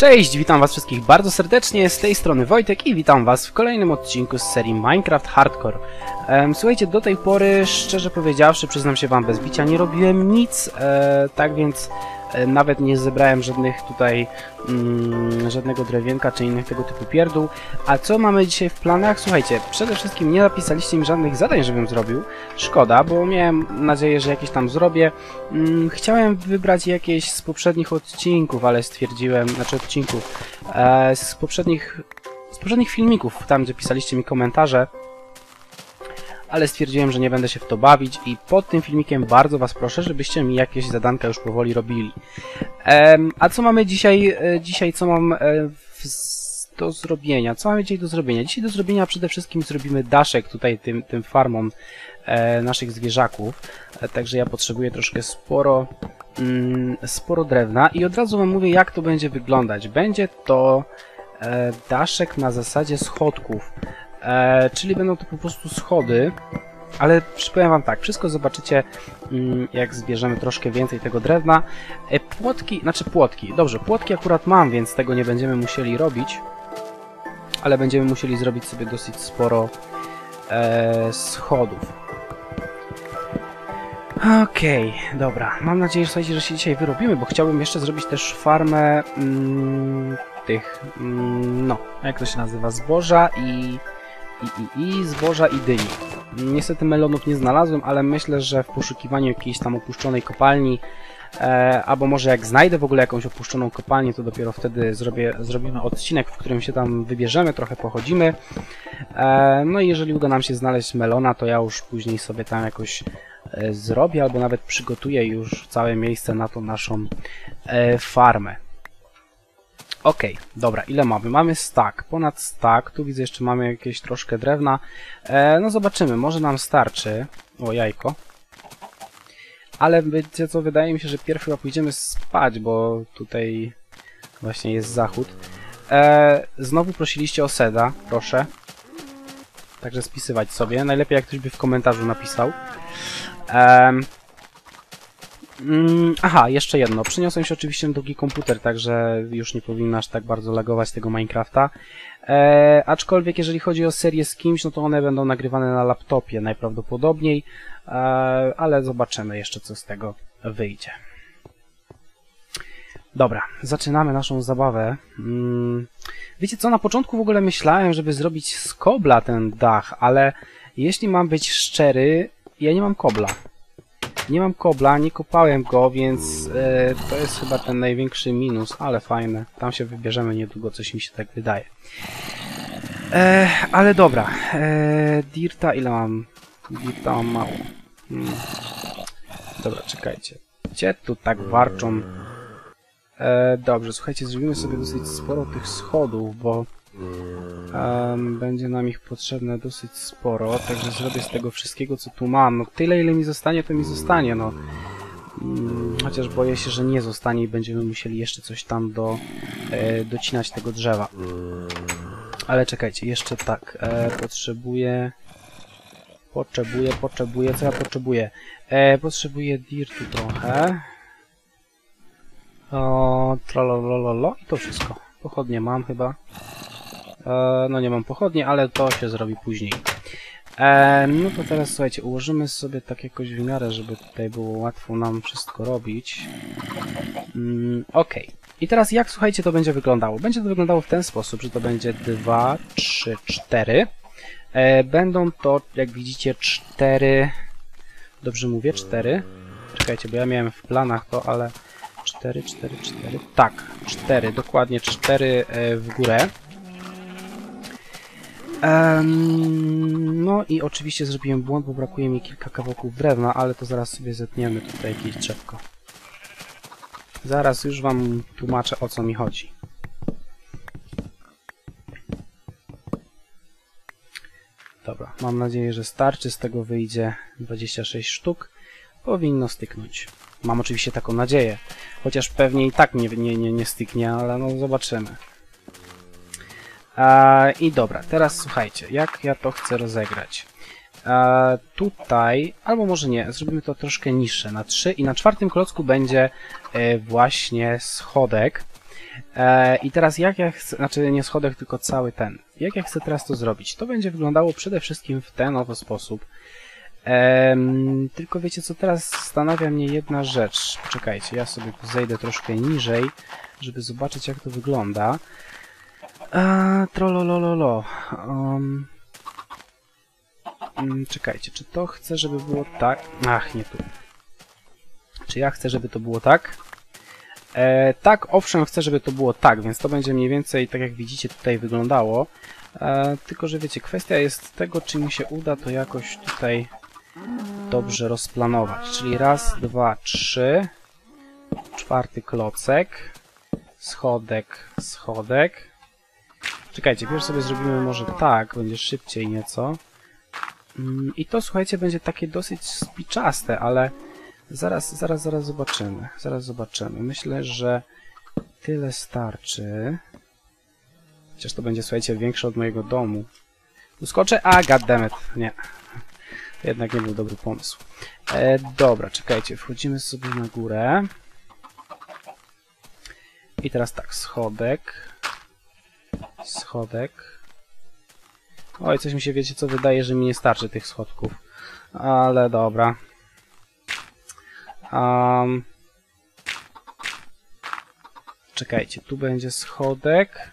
Cześć, witam was wszystkich bardzo serdecznie, z tej strony Wojtek i witam was w kolejnym odcinku z serii Minecraft Hardcore. Słuchajcie, do tej pory, szczerze powiedziawszy, przyznam się wam bez bicia, nie robiłem nic, e, tak więc nawet nie zebrałem żadnych tutaj, mm, żadnego drewienka czy innych tego typu pierdół. A co mamy dzisiaj w planach? Słuchajcie, przede wszystkim nie napisaliście mi żadnych zadań, żebym zrobił. Szkoda, bo miałem nadzieję, że jakieś tam zrobię. Mm, chciałem wybrać jakieś z poprzednich odcinków, ale stwierdziłem, znaczy odcinków, e, z poprzednich, z poprzednich filmików, tam gdzie pisaliście mi komentarze, ale stwierdziłem, że nie będę się w to bawić i pod tym filmikiem bardzo was proszę, żebyście mi jakieś zadanka już powoli robili. Em, a co mamy dzisiaj, e, dzisiaj co mam e, w, do zrobienia? Co mamy dzisiaj do zrobienia? Dzisiaj do zrobienia przede wszystkim zrobimy daszek tutaj tym, tym farmom e, naszych zwierzaków, e, także ja potrzebuję troszkę sporo, mm, sporo drewna i od razu wam mówię jak to będzie wyglądać. Będzie to e, daszek na zasadzie schodków, e, czyli będą to po prostu schody, ale przypowiem wam tak, wszystko zobaczycie mm, jak zbierzemy troszkę więcej tego drewna. E, płotki, znaczy płotki, dobrze, płotki akurat mam, więc tego nie będziemy musieli robić, ale będziemy musieli zrobić sobie dosyć sporo e, schodów. Okej, dobra. Mam nadzieję, że, słuchajcie, że się dzisiaj wyrobimy, bo chciałbym jeszcze zrobić też farmę mm, tych, mm, no, jak to się nazywa, zboża i, i, i, i zboża i dyni. Niestety melonów nie znalazłem, ale myślę, że w poszukiwaniu jakiejś tam opuszczonej kopalni, e, albo może jak znajdę w ogóle jakąś opuszczoną kopalnię, to dopiero wtedy zrobię, zrobimy odcinek, w którym się tam wybierzemy, trochę pochodzimy. E, no i jeżeli uda nam się znaleźć melona, to ja już później sobie tam jakoś e, zrobię, albo nawet przygotuję już całe miejsce na tą naszą e, farmę. Okej, dobra, ile mamy? Mamy stack, ponad stack, tu widzę jeszcze mamy jakieś troszkę drewna. E, no zobaczymy, może nam starczy. O, jajko. Ale wiecie co, wydaje mi się, że pierw chyba pójdziemy spać, bo tutaj właśnie jest zachód. E, znowu prosiliście o seda, proszę. Także spisywać sobie. Najlepiej jak ktoś by w komentarzu napisał. Em, mm, aha, jeszcze jedno. Przyniosłem się oczywiście drugi komputer, także już nie powinno aż tak bardzo lagować tego Minecrafta. E, aczkolwiek jeżeli chodzi o serię z kimś, no to one będą nagrywane na laptopie najprawdopodobniej, e, ale zobaczymy jeszcze co z tego wyjdzie. Dobra, zaczynamy naszą zabawę. Mm, wiecie co, na początku w ogóle myślałem, żeby zrobić z kobla ten dach, ale jeśli mam być szczery, ja nie mam kobla. Nie mam kobla, nie kopałem go, więc e, to jest chyba ten największy minus, ale fajne. Tam się wybierzemy niedługo, coś mi się tak wydaje. E, ale dobra, e, Dirta ile mam? Dirta mam mało. Hmm. Dobra, czekajcie. Gdzie tu tak warczą? E, dobrze, słuchajcie, zrobimy sobie dosyć sporo tych schodów, bo em, będzie nam ich potrzebne dosyć sporo, także zrobię z tego wszystkiego, co tu mam. No tyle, ile mi zostanie, to mi zostanie, no. Mm, Chociaż boję się, że nie zostanie i będziemy musieli jeszcze coś tam do, e, docinać tego drzewa. Ale czekajcie, jeszcze tak, e, potrzebuję... Potrzebuję, potrzebuję, co ja potrzebuję? E, potrzebuję dirtu trochę. O, trololololo i to wszystko. Pochodnie mam chyba. E, no nie mam pochodnie, ale to się zrobi później. E, no to teraz słuchajcie, ułożymy sobie tak jakoś w miarę, żeby tutaj było łatwo nam wszystko robić. Mm, Okej. I teraz jak słuchajcie to będzie wyglądało? Będzie to wyglądało w ten sposób, że to będzie 2, 3, 4. E, będą to, jak widzicie, 4... Dobrze mówię? 4? Czekajcie, bo ja miałem w planach to, ale... 4, 4, 4. Tak, 4, dokładnie 4 e, w górę. Em, no i oczywiście zrobiłem błąd, bo brakuje mi kilka kawałków drewna, ale to zaraz sobie zetniemy tutaj jakieś drzewko. Zaraz już wam tłumaczę o co mi chodzi. Dobra, mam nadzieję, że starczy. Z tego wyjdzie 26 sztuk. Powinno styknąć. Mam oczywiście taką nadzieję. Chociaż pewnie i tak nie, nie, nie, nie styknie, ale no zobaczymy. I dobra, teraz słuchajcie, jak ja to chcę rozegrać. Tutaj, albo może nie, zrobimy to troszkę niższe, na 3 i na czwartym klocku będzie e, właśnie schodek. E, I teraz jak ja chcę, znaczy nie schodek, tylko cały ten. Jak ja chcę teraz to zrobić? To będzie wyglądało przede wszystkim w ten oto sposób. Em, tylko wiecie co, teraz zastanawia mnie jedna rzecz. Poczekajcie, ja sobie zejdę troszkę niżej, żeby zobaczyć jak to wygląda. A, trololololo. Um, mm, czekajcie, czy to chcę, żeby było tak? Ach, nie tu. Czy ja chcę, żeby to było tak? E, tak, owszem, chcę, żeby to było tak, więc to będzie mniej więcej tak jak widzicie tutaj wyglądało. E, tylko, że wiecie, kwestia jest tego, czy mi się uda to jakoś tutaj dobrze rozplanować. Czyli raz, dwa, trzy. Czwarty klocek. Schodek, schodek. Czekajcie, pierwszy sobie zrobimy może tak, będzie szybciej nieco. Mm, I to, słuchajcie, będzie takie dosyć spiczaste, ale zaraz, zaraz, zaraz zobaczymy. Zaraz zobaczymy. Myślę, że tyle starczy. Chociaż to będzie, słuchajcie, większe od mojego domu. Uskoczę? A, goddammit. Nie. To jednak nie był dobry pomysł. E, dobra, czekajcie. Wchodzimy sobie na górę. I teraz tak, schodek. Schodek. Oj, coś mi się, wiecie co, wydaje, że mi nie starczy tych schodków. Ale dobra. Um, czekajcie, tu będzie schodek.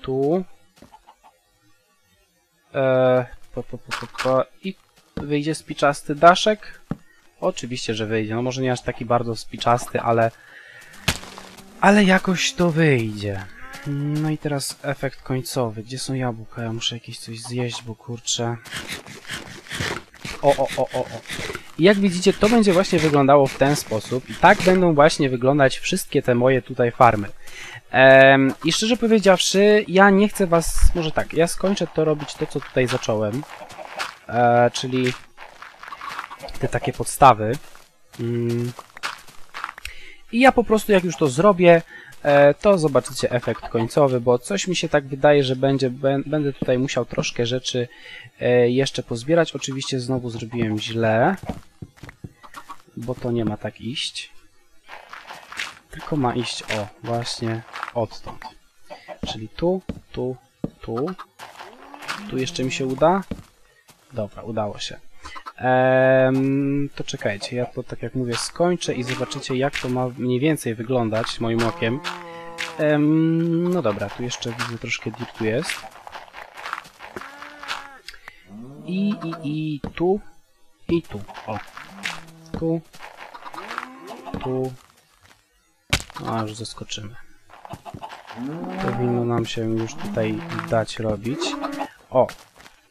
Tu. E, po, po, po, po. I wyjdzie spiczasty daszek. Oczywiście, że wyjdzie. No może nie aż taki bardzo spiczasty, ale... Ale jakoś to wyjdzie. No i teraz efekt końcowy. Gdzie są jabłka? Ja muszę jakieś coś zjeść, bo kurczę... O, o, o, o, o. I jak widzicie, to będzie właśnie wyglądało w ten sposób. I tak będą właśnie wyglądać wszystkie te moje tutaj farmy. Ehm, I szczerze powiedziawszy, ja nie chcę was... Może tak, ja skończę to robić to, co tutaj zacząłem. E, czyli te takie podstawy. Mm. I ja po prostu jak już to zrobię, to zobaczycie efekt końcowy, bo coś mi się tak wydaje, że będzie, będę tutaj musiał troszkę rzeczy e, jeszcze pozbierać. Oczywiście znowu zrobiłem źle, bo to nie ma tak iść. Tylko ma iść, o, właśnie odtąd. Czyli tu, tu, tu. Tu jeszcze mi się uda. Dobra, udało się. Ehm, to czekajcie, ja to tak jak mówię skończę i zobaczycie jak to ma mniej więcej wyglądać moim okiem. Ehm, no dobra, tu jeszcze widzę troszkę dirtu jest. I, i, i tu, i tu, o. Tu, tu. A, już zaskoczymy. Powinno nam się już tutaj dać robić. O,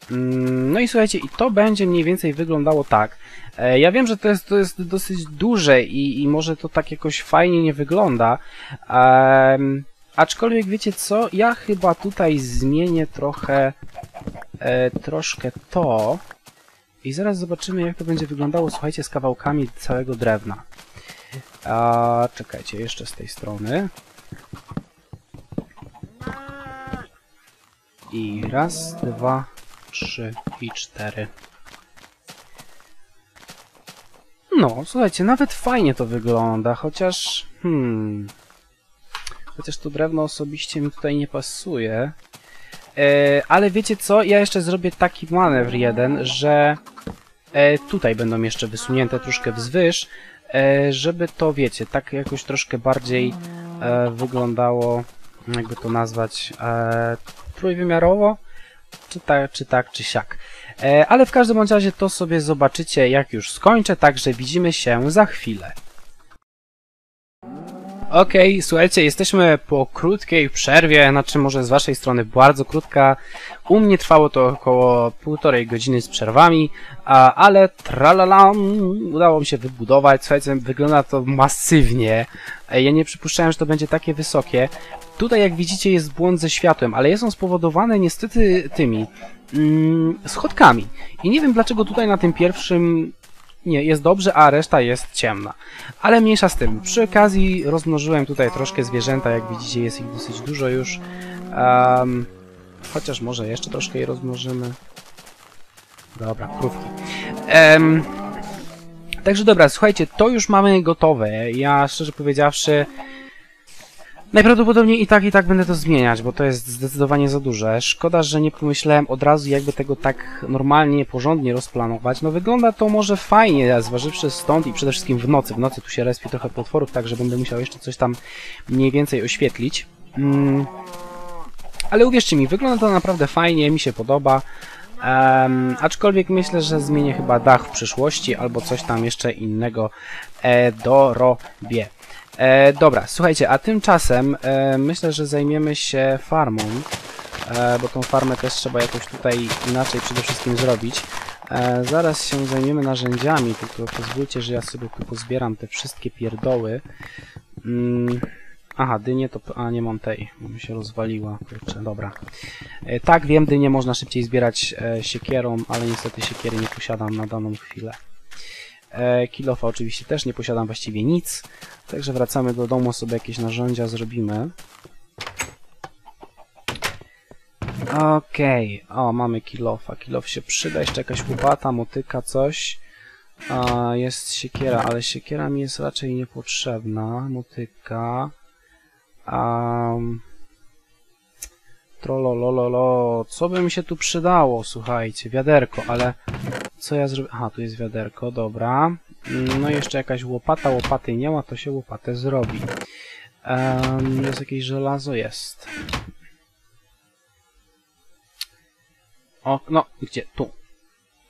no i słuchajcie, i to będzie mniej więcej wyglądało tak. E, ja wiem, że to jest, to jest dosyć duże i, i może to tak jakoś fajnie nie wygląda. Um, aczkolwiek wiecie co? Ja chyba tutaj zmienię trochę e, troszkę to i zaraz zobaczymy jak to będzie wyglądało, słuchajcie, z kawałkami całego drewna. A, czekajcie, jeszcze z tej strony. I raz, dwa, trzy i cztery. No, słuchajcie, nawet fajnie to wygląda, chociaż... Hmm... Chociaż to drewno osobiście mi tutaj nie pasuje. E, ale wiecie co? Ja jeszcze zrobię taki manewr jeden, że e, tutaj będą jeszcze wysunięte troszkę wzwyż, e, żeby to, wiecie, tak jakoś troszkę bardziej wyglądało, jakby to nazwać, trójwymiarowo czy tak, czy tak, czy siak. E, ale w każdym bądź razie to sobie zobaczycie jak już skończę, także widzimy się za chwilę. Okej, okay, słuchajcie, jesteśmy po krótkiej przerwie, znaczy może z waszej strony bardzo krótka. U mnie trwało to około półtorej godziny z przerwami, a, ale tralalam, udało mi się wybudować. Słuchajcie, wygląda to masywnie. E, ja nie przypuszczałem, że to będzie takie wysokie. Tutaj, jak widzicie, jest błąd ze światłem, ale jest on spowodowany niestety tymi mm, schodkami. I nie wiem, dlaczego tutaj na tym pierwszym nie, jest dobrze, a reszta jest ciemna. Ale mniejsza z tym. Przy okazji rozmnożyłem tutaj troszkę zwierzęta, jak widzicie jest ich dosyć dużo już. Um, chociaż może jeszcze troszkę je rozmnożymy. Dobra, krówki. Um, także dobra, słuchajcie, to już mamy gotowe. Ja szczerze powiedziawszy Najprawdopodobniej i tak, i tak będę to zmieniać, bo to jest zdecydowanie za duże. Szkoda, że nie pomyślałem od razu, jakby tego tak normalnie, porządnie rozplanować. No wygląda to może fajnie, zważywszy stąd i przede wszystkim w nocy. W nocy tu się respi trochę potworów, także będę musiał jeszcze coś tam mniej więcej oświetlić. Mm. Ale uwierzcie mi, wygląda to naprawdę fajnie, mi się podoba. Um, aczkolwiek myślę, że zmienię chyba dach w przyszłości albo coś tam jeszcze innego e, dorobię. E, dobra, słuchajcie, a tymczasem e, myślę, że zajmiemy się farmą, e, bo tą farmę też trzeba jakoś tutaj inaczej przede wszystkim zrobić. E, zaraz się zajmiemy narzędziami, tylko pozwólcie, że ja sobie tu pozbieram te wszystkie pierdoły. Mm. Aha, dynię to... A, nie mam tej, bo mi się rozwaliła. Kurczę, dobra. E, tak, wiem, dynię można szybciej zbierać e, siekierą, ale niestety siekiery nie posiadam na daną chwilę. E, kilofa oczywiście też nie posiadam właściwie nic, także wracamy do domu, sobie jakieś narzędzia zrobimy. Okej, okay. o, mamy kilofa. Kilof się przyda, jeszcze jakaś łopata, motyka, coś. A, jest siekiera, ale siekiera mi jest raczej niepotrzebna. Motyka. Um, Trololololo, co by mi się tu przydało, słuchajcie, wiaderko, ale co ja zrobię? Aha, tu jest wiaderko, dobra. No jeszcze jakaś łopata, łopaty nie ma, to się łopatę zrobi. Um, jest jakieś żelazo? Jest. O, no, gdzie? Tu.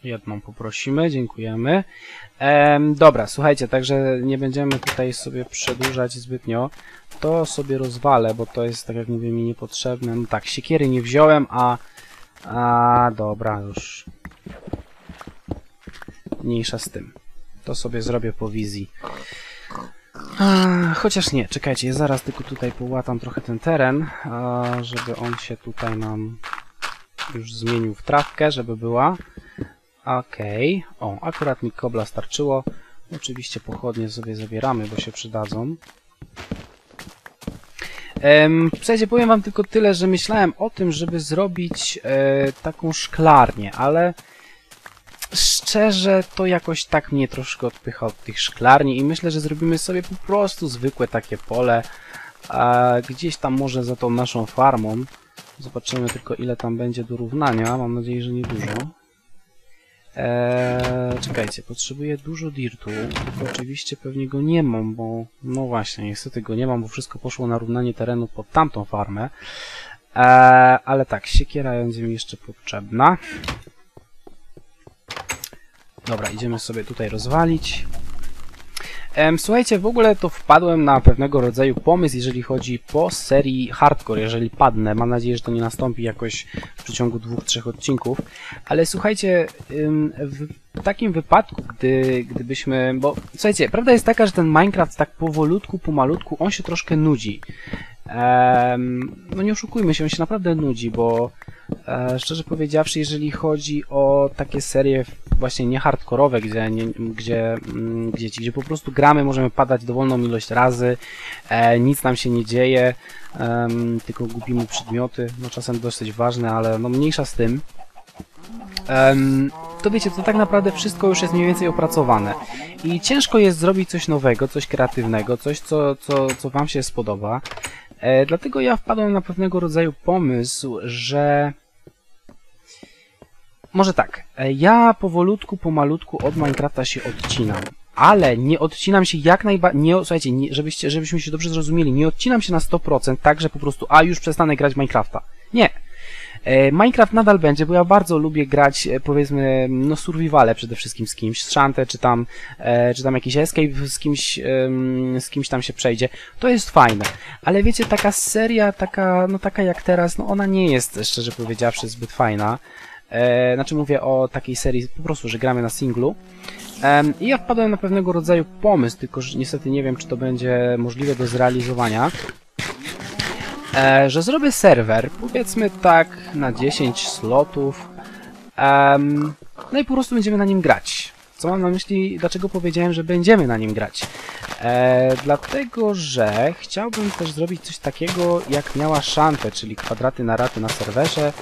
Jedną poprosimy, dziękujemy. Ehm, dobra, słuchajcie, także nie będziemy tutaj sobie przedłużać zbytnio. To sobie rozwalę, bo to jest, tak jak mówię, mi niepotrzebne. No tak, siekiery nie wziąłem, a... A, dobra, już. Mniejsza z tym. To sobie zrobię po wizji. A, chociaż nie, czekajcie, ja zaraz tylko tutaj połatam trochę ten teren, a, żeby on się tutaj nam już zmienił w trawkę, żeby była. Okej. Okay. O, akurat mi kobla starczyło. Oczywiście pochodnie sobie zabieramy, bo się przydadzą. Słuchajcie, powiem wam tylko tyle, że myślałem o tym, żeby zrobić e, taką szklarnię, ale szczerze to jakoś tak mnie troszkę odpycha od tych szklarni i myślę, że zrobimy sobie po prostu zwykłe takie pole, a gdzieś tam może za tą naszą farmą. Zobaczymy tylko ile tam będzie do równania, mam nadzieję, że nie dużo. Eee, czekajcie, potrzebuję dużo dirtu, oczywiście pewnie go nie mam, bo no właśnie, niestety go nie mam, bo wszystko poszło na równanie terenu pod tamtą farmę. Eee, ale tak, siekiera będzie mi jeszcze potrzebna. Dobra, idziemy sobie tutaj rozwalić. Słuchajcie, w ogóle to wpadłem na pewnego rodzaju pomysł, jeżeli chodzi po serii hardcore, jeżeli padnę. Mam nadzieję, że to nie nastąpi jakoś w przeciągu dwóch, trzech odcinków. Ale słuchajcie, w takim wypadku, gdy, gdybyśmy... Bo słuchajcie, prawda jest taka, że ten Minecraft tak powolutku, pomalutku, on się troszkę nudzi. no nie oszukujmy się, on się naprawdę nudzi, bo szczerze powiedziawszy, jeżeli chodzi o takie serie właśnie nie hardkorowe, gdzie, nie, gdzie, mm, gdzie, gdzie po prostu gramy, możemy padać dowolną ilość razy, e, nic nam się nie dzieje, e, tylko gubimy przedmioty, no czasem dosyć ważne, ale no mniejsza z tym. E, to wiecie, to tak naprawdę wszystko już jest mniej więcej opracowane. I ciężko jest zrobić coś nowego, coś kreatywnego, coś, co, co, co Wam się spodoba. E, dlatego ja wpadłem na pewnego rodzaju pomysł, że może tak, e, ja powolutku, pomalutku od Minecrafta się odcinam. Ale nie odcinam się jak najbardziej, nie, słuchajcie, nie, żebyście, żebyśmy się dobrze zrozumieli, nie odcinam się na 100%, tak, że po prostu, a już przestanę grać Minecrafta. Nie. E, Minecraft nadal będzie, bo ja bardzo lubię grać, e, powiedzmy, no survivale przede wszystkim z kimś, z Shante, czy tam, czy tam jakiś escape z kimś, z kimś tam się przejdzie. To jest fajne. Ale wiecie, taka seria, taka, no taka jak teraz, no ona nie jest, szczerze powiedziawszy, zbyt fajna. E, znaczy mówię o takiej serii po prostu, że gramy na singlu. E, I ja wpadłem na pewnego rodzaju pomysł, tylko że niestety nie wiem, czy to będzie możliwe do zrealizowania. E, że zrobię serwer, powiedzmy tak, na 10 slotów. no i po prostu będziemy na nim grać. Co mam na myśli, dlaczego powiedziałem, że będziemy na nim grać? E, dlatego, że chciałbym też zrobić coś takiego, jak miała Shante, czyli kwadraty na raty na serwerze,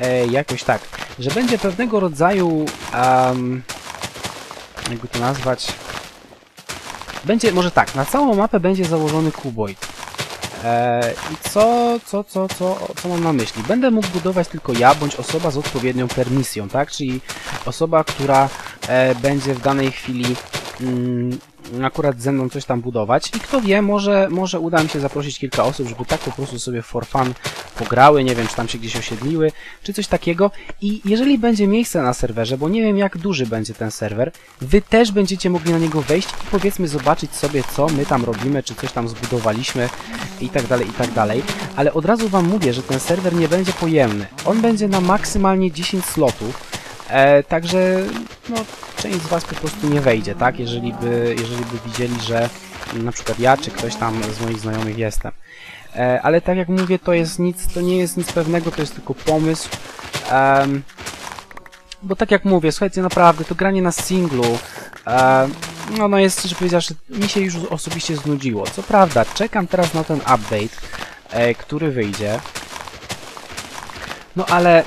e, jakoś tak, że będzie pewnego rodzaju, um, jakby to nazwać, będzie, może tak, na całą mapę będzie założony kuboid. E, I co, co, co, co, co mam na myśli? Będę mógł budować tylko ja, bądź osoba z odpowiednią permisją, tak? Czyli osoba, która e, będzie w danej chwili akurat ze mną coś tam budować. I kto wie, może, może uda mi się zaprosić kilka osób, żeby tak po prostu sobie for fun pograły, nie wiem, czy tam się gdzieś osiedliły, czy coś takiego. I jeżeli będzie miejsce na serwerze, bo nie wiem jak duży będzie ten serwer, wy też będziecie mogli na niego wejść i powiedzmy zobaczyć sobie, co my tam robimy, czy coś tam zbudowaliśmy i tak dalej, i tak dalej, ale od razu wam mówię, że ten serwer nie będzie pojemny, on będzie na maksymalnie 10 slotów, E, także no, część z Was po prostu nie wejdzie, tak? Jeżeli by, jeżeli by widzieli, że na przykład ja czy ktoś tam z moich znajomych jestem. E, ale tak jak mówię, to jest nic, to nie jest nic pewnego, to jest tylko pomysł. Em, bo tak jak mówię, słuchajcie, naprawdę to granie na singlu, e, no, no jest, że powiedziawszy, mi się już osobiście znudziło. Co prawda, czekam teraz na ten update, e, który wyjdzie. No ale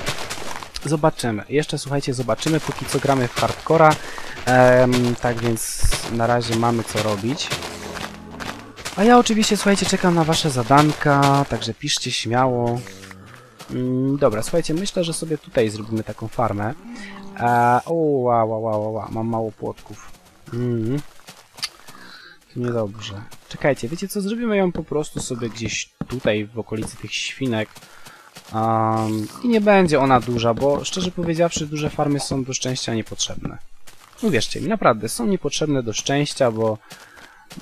Zobaczymy. Jeszcze słuchajcie, zobaczymy. Póki co gramy w hardcora. Ehm, tak więc na razie mamy co robić. A ja oczywiście, słuchajcie, czekam na wasze zadanka, także piszcie śmiało. Mm, dobra, słuchajcie, myślę, że sobie tutaj zrobimy taką farmę. E, o, wow, wow, wow, wow, mam mało płotków. Mm. To niedobrze. Czekajcie, wiecie co, zrobimy ją po prostu sobie gdzieś tutaj, w okolicy tych świnek. Um, I nie będzie ona duża, bo szczerze powiedziawszy, duże farmy są do szczęścia niepotrzebne. Uwierzcie mi, naprawdę, są niepotrzebne do szczęścia, bo,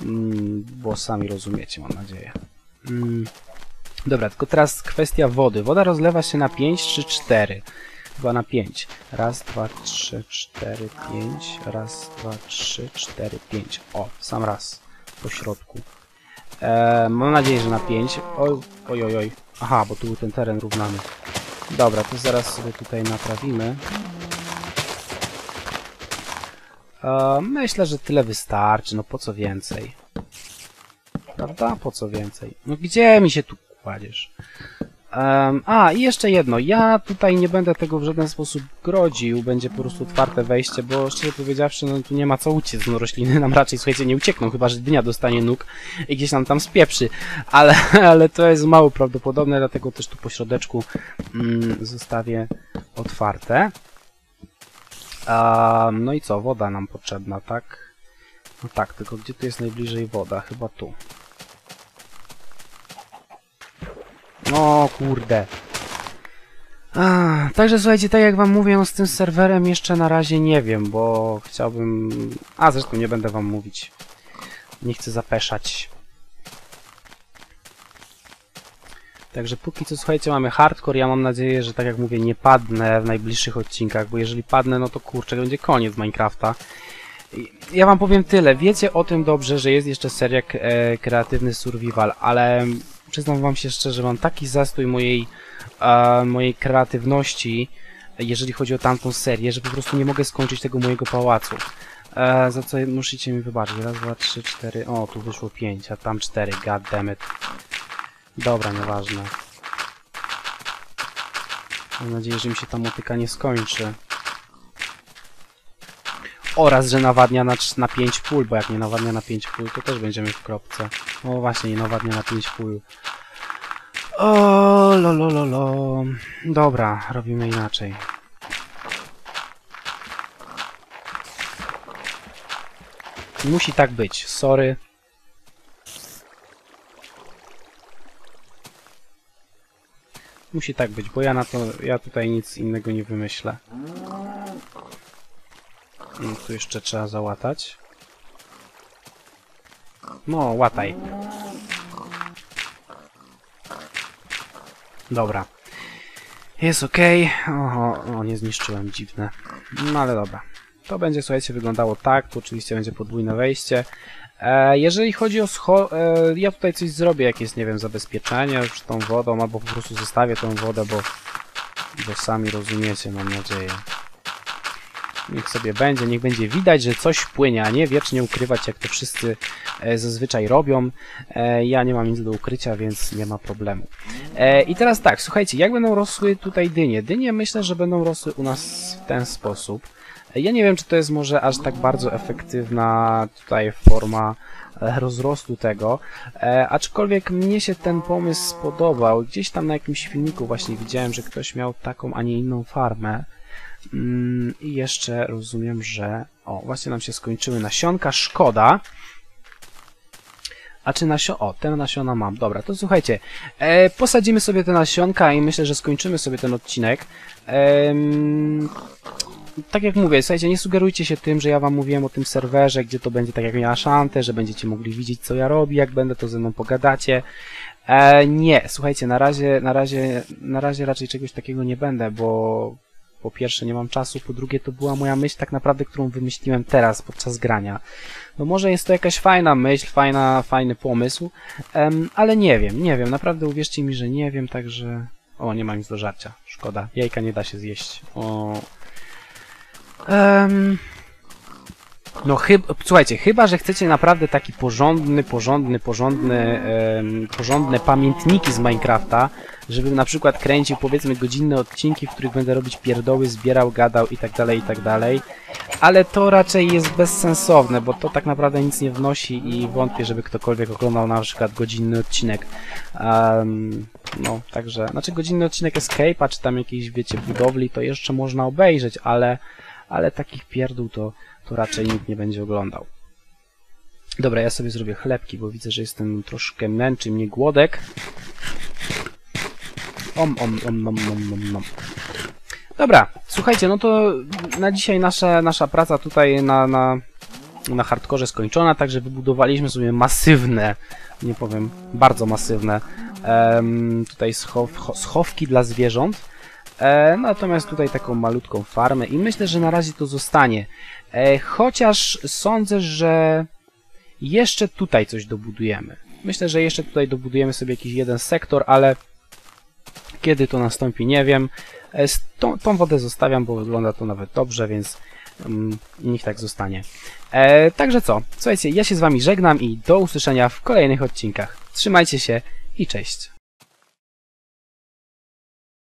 mm, bo sami rozumiecie, mam nadzieję. Mm. Dobra, tylko teraz kwestia wody. Woda rozlewa się na 5 czy 4? Chyba na 5. Raz, dwa, trzy, cztery, pięć. Raz, dwa, trzy, cztery, pięć. O, sam raz. Po środku. E, mam nadzieję, że na 5. Oj, oj, oj, oj. Aha, bo tu był ten teren równany. Dobra, to zaraz sobie tutaj naprawimy. E, myślę, że tyle wystarczy. No po co więcej? Prawda? Po co więcej? No gdzie mi się tu kładziesz? Um, a, i jeszcze jedno. Ja tutaj nie będę tego w żaden sposób grodził. Będzie po prostu otwarte wejście, bo szczerze powiedziawszy, no tu nie ma co uciec. No rośliny nam raczej, słuchajcie, nie uciekną, chyba że dnia dostanie nóg i gdzieś nam tam spieprzy. Ale, ale to jest mało prawdopodobne, dlatego też tu po środeczku mm, zostawię otwarte. Um, no i co? Woda nam potrzebna, tak? No tak, tylko gdzie tu jest najbliżej woda? Chyba tu. No kurde. A, także słuchajcie, tak jak wam mówię, no z tym serwerem jeszcze na razie nie wiem, bo chciałbym... A, zresztą nie będę wam mówić. Nie chcę zapeszać. Także póki co, słuchajcie, mamy hardcore. Ja mam nadzieję, że tak jak mówię, nie padnę w najbliższych odcinkach, bo jeżeli padnę, no to kurczę, będzie koniec Minecrafta. Ja wam powiem tyle. Wiecie o tym dobrze, że jest jeszcze seria e, kreatywny survival, ale przyznam wam się szczerze, mam taki zastój mojej, e, mojej kreatywności, jeżeli chodzi o tamtą serię, że po prostu nie mogę skończyć tego mojego pałacu. E, za co musicie mi wybaczyć. Raz, dwa, trzy, cztery. O, tu wyszło pięć, a tam cztery. God damn it. Dobra, nieważne. Mam nadzieję, że mi się ta motyka nie skończy. Oraz, że nawadnia na, na 5 pól, bo jak nie nawadnia na 5 pól, to też będziemy w kropce. O właśnie, nie nawadnia na 5 pól. O, lo, lo, lo, lo. Dobra, robimy inaczej. Musi tak być, sorry. Musi tak być, bo ja na to, ja tutaj nic innego nie wymyślę. I tu jeszcze trzeba załatać. No, łataj. Dobra. Jest ok. Oho, o, nie zniszczyłem, dziwne. No ale dobra. To będzie, słuchajcie, wyglądało tak. Tu oczywiście będzie podwójne wejście. E, jeżeli chodzi o scho... E, ja tutaj coś zrobię, jakieś, nie wiem, zabezpieczenie z tą wodą, albo po prostu zostawię tą wodę, bo, bo sami rozumiecie, mam nadzieję. Niech sobie będzie, niech będzie widać, że coś płynie, a nie wiecznie ukrywać, jak to wszyscy e, zazwyczaj robią. E, ja nie mam nic do ukrycia, więc nie ma problemu. E, I teraz tak, słuchajcie, jak będą rosły tutaj dynie? Dynie myślę, że będą rosły u nas w ten sposób. Ja nie wiem, czy to jest może aż tak bardzo efektywna tutaj forma rozrostu tego. E, aczkolwiek mnie się ten pomysł spodobał. Gdzieś tam na jakimś filmiku właśnie widziałem, że ktoś miał taką, a nie inną farmę. Mm, I jeszcze rozumiem, że... O, właśnie nam się skończyły nasionka, szkoda. A czy nasiona... O, te nasiona mam. Dobra, to słuchajcie. E, posadzimy sobie te nasionka i myślę, że skończymy sobie ten odcinek. Em, tak jak mówię, słuchajcie, nie sugerujcie się tym, że ja wam mówiłem o tym serwerze, gdzie to będzie tak jak miała szantę, że będziecie mogli widzieć, co ja robię, jak będę, to ze mną pogadacie. E, nie, słuchajcie, na razie, na razie, na razie raczej czegoś takiego nie będę, bo po pierwsze nie mam czasu, po drugie to była moja myśl tak naprawdę, którą wymyśliłem teraz podczas grania. No może jest to jakaś fajna myśl, fajna, fajny pomysł, em, ale nie wiem, nie wiem, naprawdę uwierzcie mi, że nie wiem, także... O, nie ma nic do żarcia, szkoda, jajka nie da się zjeść. O... Em, no chyba, słuchajcie, chyba, że chcecie naprawdę taki porządny, porządny, porządny, em, porządne pamiętniki z Minecrafta, żebym na przykład kręcił powiedzmy godzinne odcinki, w których będę robić pierdoły, zbierał, gadał i tak dalej, i tak dalej. Ale to raczej jest bezsensowne, bo to tak naprawdę nic nie wnosi i wątpię, żeby ktokolwiek oglądał na przykład godzinny odcinek. Em, no, także, znaczy godzinny odcinek Escape'a, czy tam jakiejś, wiecie, budowli, to jeszcze można obejrzeć, ale, ale takich pierdół to, to raczej nikt nie będzie oglądał. Dobra, ja sobie zrobię chlebki, bo widzę, że jestem troszkę męczy mnie głodek. Om, om, om, nom, nom, nom, nom. Dobra, słuchajcie, no to na dzisiaj nasza, nasza praca tutaj na, na, na hardkorze skończona, także wybudowaliśmy sobie masywne, nie powiem, bardzo masywne em, tutaj schow, cho- schowki dla zwierząt. E, natomiast tutaj taką malutką farmę i myślę, że na razie to zostanie. E, chociaż sądzę, że jeszcze tutaj coś dobudujemy. Myślę, że jeszcze tutaj dobudujemy sobie jakiś jeden sektor, ale kiedy to nastąpi, nie wiem. E, tą, tą wodę zostawiam, bo wygląda to nawet dobrze, więc mm, niech tak zostanie. E, także co? Słuchajcie, ja się z wami żegnam i do usłyszenia w kolejnych odcinkach. Trzymajcie się i cześć.